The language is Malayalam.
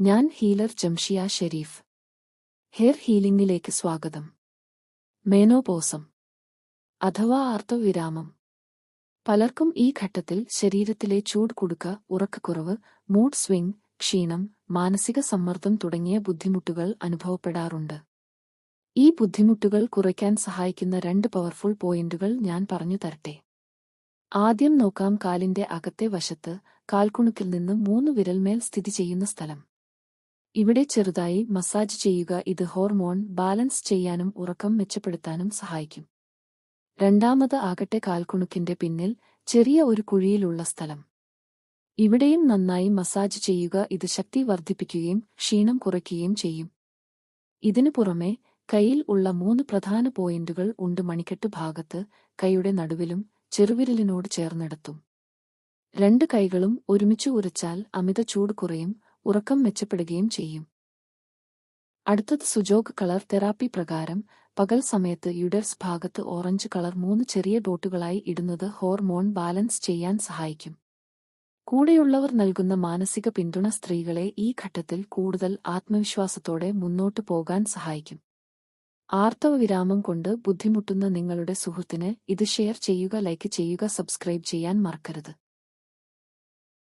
ഞാൻ ഹീലർ ജംഷിയ ഷെരീഫ്. ഹെയർ ഹീലിംഗിലേക്ക് സ്വാഗതം. മേനോപോസം. അഥവാ ആർത്തവിരാമം പലർക്കും ഈ ഘട്ടത്തിൽ ശരീരത്തിലെ ചൂട് കുടുക്ക ഉറക്കക്കുറവ് മൂഡ് സ്വിംഗ് ക്ഷീണം മാനസിക സമ്മർദ്ദം തുടങ്ങിയ ബുദ്ധിമുട്ടുകൾ അനുഭവപ്പെടാറുണ്ട്. ഈ ബുദ്ധിമുട്ടുകൾ കുറയ്ക്കാൻ സഹായിക്കുന്ന രണ്ട് പവർഫുൾ പോയിന്റുകൾ ഞാൻ പറഞ്ഞു തരട്ടെ. ആദ്യം നോക്കാം കാലിന്റെ അകത്തെ വശത്ത് കാൽക്കുണുക്കിൽ നിന്ന് മൂന്ന് വിരൽമേൽ സ്ഥിതി ചെയ്യുന്ന സ്ഥലം. ഇവിടെ ചെറുതായി മസാജ് ചെയ്യുക ഇത് ഹോർമോൺ ബാലൻസ് ചെയ്യാനും ഉറക്കം മെച്ചപ്പെടുത്താനും സഹായിക്കും. രണ്ടാമത് ആകട്ടെ കാൽക്കുണുക്കിന്റെ പിന്നിൽ ചെറിയ ഒരു കുഴിയിലുള്ള സ്ഥലം. ഇവിടെയും നന്നായി മസാജ് ചെയ്യുക ഇത് ശക്തി വർദ്ധിപ്പിക്കുകയും ക്ഷീണം കുറയ്ക്കുകയും ചെയ്യും. ഇതിനു പുറമെ കൈയിൽ ഉള്ള മൂന്ന് പ്രധാന പോയിന്റുകൾ ഉണ്ട് മണിക്കെട്ട് ഭാഗത്ത് കൈയുടെ നടുവിലും ചെറുവിരലിനോട് ചേർന്നെടുത്തും. രണ്ട് കൈകളും ഒരുമിച്ച് ഉരച്ചാൽ അമിത ചൂട് കുറയും ഉറക്കം മെച്ചപ്പെടുകയും ചെയ്യും. അടുത്തത് സുജോഗ് കളർ തെറാപ്പി പ്രകാരം പകൽ സമയത്ത് യുഡർസ് ഭാഗത്ത് ഓറഞ്ച് കളർ മൂന്ന് ചെറിയ ഡോട്ടുകളായി ഇടുന്നത് ഹോർമോൺ ബാലൻസ് ചെയ്യാൻ സഹായിക്കും. കൂടെയുള്ളവർ നൽകുന്ന മാനസിക പിന്തുണ സ്ത്രീകളെ ഈ ഘട്ടത്തിൽ കൂടുതൽ ആത്മവിശ്വാസത്തോടെ മുന്നോട്ടു പോകാൻ സഹായിക്കും. ആർത്തവ വിരാമം കൊണ്ട് ബുദ്ധിമുട്ടുന്ന നിങ്ങളുടെ സുഹൃത്തിന് ഇത് ഷെയർ ചെയ്യുക ലൈക്ക് ചെയ്യുക സബ്സ്ക്രൈബ് ചെയ്യാൻ മറക്കരുത്.